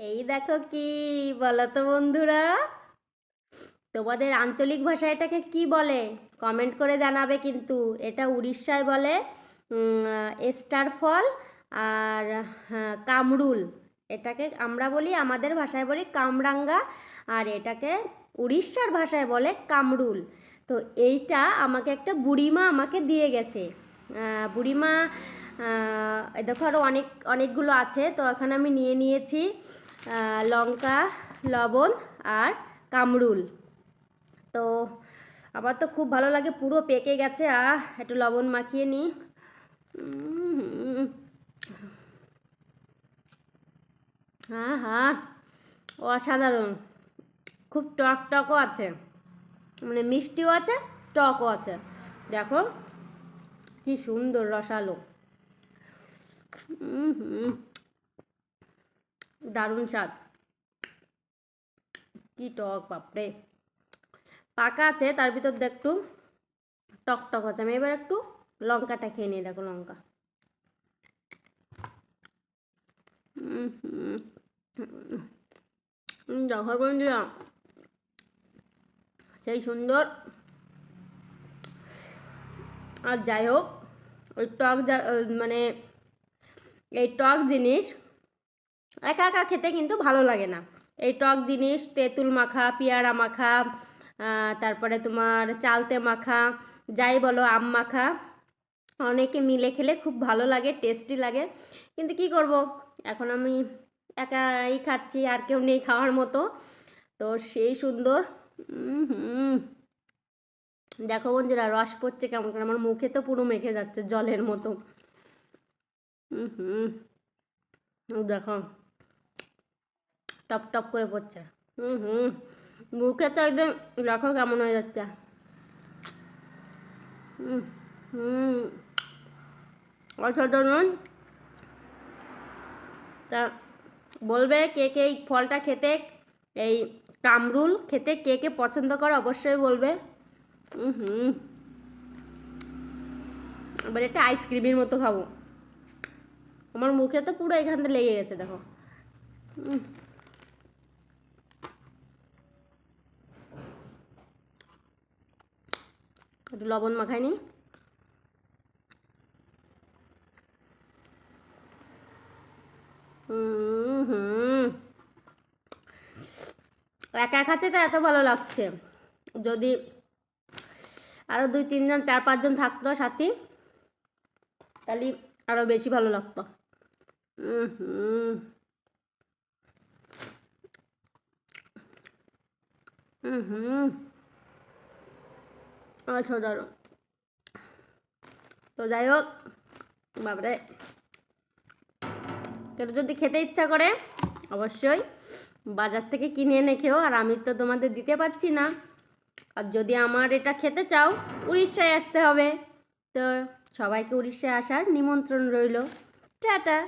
এই দেখো কি বলো তো বন্ধুরা? তোমাদের আঞ্চলিক ভাষা এটাকে কি বলে? কমেন্ট করে জানাবে কিন্তু। এটা উড়িষ্যায় বলে উম, এস্টার ফল আর হ্যাঁ, কামরুল। এটাকে আমরা বলি আমাদের ভাষায় বলি কামরাঙ্গা আর এটাকে উড়িষ্যার ভাষায় বলে কামরুল। তো এইটা আমাকে একটা বুড়িমা আমাকে দিয়ে গেছে। বুড়িমা দেখো আরও অনেক অনেকগুলো আছে। তো এখানে আমি নিয়ে নিয়েছি। লঙ্কা, লবণ আর কামরুল। তো আমার তো খুব ভালো লাগে, পুরো পেকে গেছে। আহ, একটু লবণ মাখিয়ে নিই। হ্যাঁ হ্যাঁ অসাধারণ। খুব টক টকও আছে। মানে মিষ্টিও আছে, টকও আছে। দেখো, কি সুন্দর রসালো। উম, হুম। দারুণ স্বাদ। কি টক, বাপরে। পাকা আছে, তার ভিতর একটু টক টক আছে। আমি এবার একটু লঙ্কাটা খেয়ে নিই, দেখো লঙ্কা। সেই সুন্দর। আর যাই হোক, ওই টক মানে এই টক জিনিস একা একা খেতে কিন্তু ভালো লাগে না। এই টক জিনিস, তেঁতুল মাখা, পেয়ারা মাখা তারপরে তোমার চালতে মাখা, যাই বলো আম মাখা, অনেকে মিলে খেলে খুব ভালো লাগে টেস্টি লাগে। কিন্তু কি করব? এখন আমি একাই খাচ্ছি, আর কেউ নেই খাওয়ার মতো। তো সেই সুন্দর হুম। দেখো বন্ধুরা, রস পড়ছে কেমন করে, আমার মুখে তো পুরো মেখে যাচ্ছে জলের মতো। হুম। দেখো। টপ টপ করে পড়ছে। হুম হুম। মুখে তো একদম দেখো কেমন হয়ে যাচ্ছে। হুম হুম। অসাধারণ তা বলবে কে কে এই ফলটা খেতে, এই কামরুল খেতে কে কে পছন্দ করে অবশ্যই বলবে। হুম এবার এটা আইসক্রিমের মতো খাব। আমার মুখে তো পুরো এখান থেকে লেগে গেছে, দেখো। একটু লবণ মাখাই নি। হুম হুম একা খাচ্ছে তো এত ভালো লাগছে। যদি আরও দুই তিনজন চার পাঁচজন থাকতো সাথী, তাহলে আরও বেশি ভালো লাগতো। হুম হুম হুম অসাধারণ তো যাই হোক বাবরে কেউ যদি খেতে ইচ্ছা করে, অবশ্যই বাজার থেকে কিনে এনে খেও, আর আমি তো তোমাদের দিতে পারছি না। আর যদি আমার এটা খেতে চাও, উড়িষ্যায় আসতে হবে। তো সবাইকে উড়িষ্যায় আসার নিমন্ত্রণ রইল। টাটা।